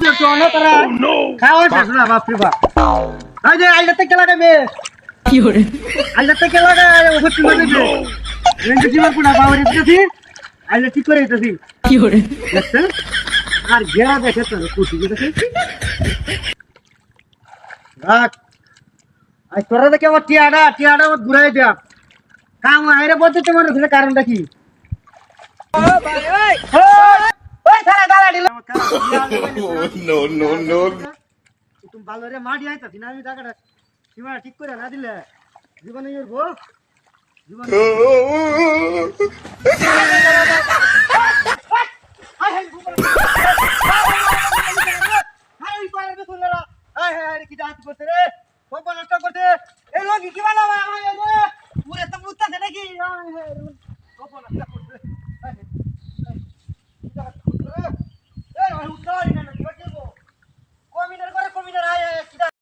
দিও তো না তারা খাওয়া শেষ না বাপ রে বাপ। এই যে আইলাতে কে লাগাবে কি hore আইলাতে কে লাগায় ওষুধ ঠিক করে দিবে জীবন পুরা বাবার দিতেছি আইলা ঠিক করে দিতেছি। কি hore দেখছেন আর ঘেরা দেখে তো খুশি দিতেছি রাখ। আই তোরা দেখে আমার টিয়াডা টিয়াডা আমার ঘুরাই দেয়া কাম বলতে তোমার কারণটা কি? No, no, no. তুমি ভালো রে মাটি আইতাছি না আমি টাকাটা সীমানা ঠিক করে না দিলে জীবনে ইয়ে গো জীবন করতে রে